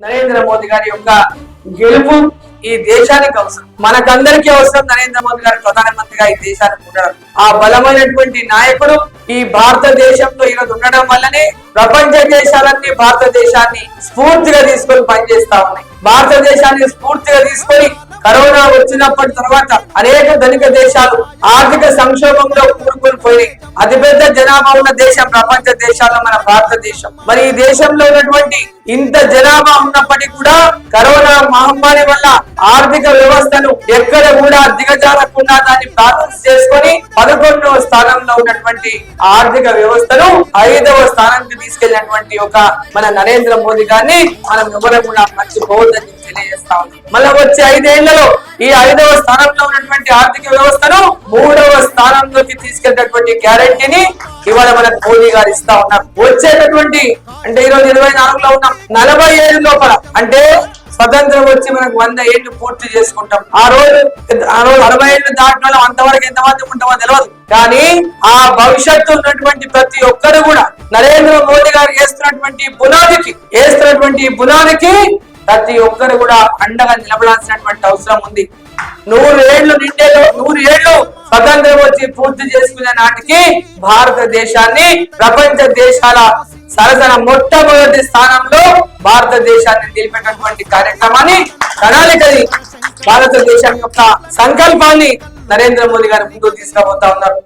నరేంద్ర మోదీ గారి యొక్క గెలుపు ఈ దేశానికి అవసరం. మనకందరికీ అవసరం నరేంద్ర మోదీ గారు ప్రధానమంత్రిగా ఈ దేశానికి ఉండడం. ఆ బలమైనటువంటి నాయకుడు ఈ భారతదేశంలో ఈరోజు ఉండడం వల్లనే ప్రపంచ దేశాలన్నీ భారతదేశాన్ని స్ఫూర్తిగా తీసుకొని పనిచేస్తా ఉన్నాయి. భారతదేశాన్ని స్ఫూర్తిగా తీసుకొని కరోనా వచ్చినప్పటి తర్వాత అనేక ధనిక దేశాలు ఆర్థిక సంక్షోభంలో కూరుకొని పోయినాయి అతిపెద్ద జనాభా ఉన్న దేశం ప్రపంచ దేశాల్లో మన భారతదేశం. మరి ఈ దేశంలో ఉన్నటువంటి ఇంత జనాభా ఉన్నప్పటికీ కూడా కరోనా మహమ్మారి వల్ల ఆర్థిక వ్యవస్థను ఎక్కడ కూడా దిగజారకుండా దాన్ని బ్యాలెన్స్ చేసుకొని పదకొండు స్థానంలో ఉన్నటువంటి ఆర్థిక వ్యవస్థను ఐదవ స్థానానికి తీసుకెళ్ళినటువంటి ఒక మన నరేంద్ర మోదీ గారిని మనం ఎవరు కూడా మర్చిపోవద్దని తెలియజేస్తా ఉన్నాం. మళ్ళీ వచ్చే ఐదేళ్ళలో ఈ ఐదవ స్థానంలో ఉన్నటువంటి ఆర్థిక వ్యవస్థను మూడవ స్థానంలోకి తీసుకెళ్ళినటువంటి గ్యారంటీని ఇవాళ మనకు మోదీ గారు ఇస్తా ఉన్నారు. వచ్చేటటువంటి అంటే ఈ రోజు ఇరవై నాలుగులో ఉన్నాం. నలభై ఏడు లోపల అంటే స్వతంత్రం వచ్చి మనకు వంద ఏళ్ళు పూర్తి చేసుకుంటాం. ఆ రోజు ఆ రోజు అరవై ఏళ్ళు దాటిన అంతవరకు ఎంతమంది ఉంటామో తెలియదు కానీ ఆ భవిష్యత్తు ఉన్నటువంటి ప్రతి ఒక్కరు కూడా నరేంద్ర మోదీ గారు వేస్తున్నటువంటి పునాదికి వేస్తున్నటువంటి ఈ పునాదికి ప్రతి ఒక్కరు కూడా అండగా నిలబడాల్సినటువంటి అవసరం ఉంది. నూరు ఏళ్ళు నిండే నూరు ఏళ్ళు స్వతంత్రం వచ్చి పూర్తి చేసుకునే నాటికి భారతదేశాన్ని ప్రపంచ దేశాల సరసన మొట్టమొదటి స్థానంలో భారతదేశాన్ని నిలిపేటటువంటి కార్యక్రమాన్ని ప్రణాళికని భారతదేశం యొక్క సంకల్పాన్ని నరేంద్ర మోదీ గారు ముందుకు తీసుకుపోతా ఉన్నారు.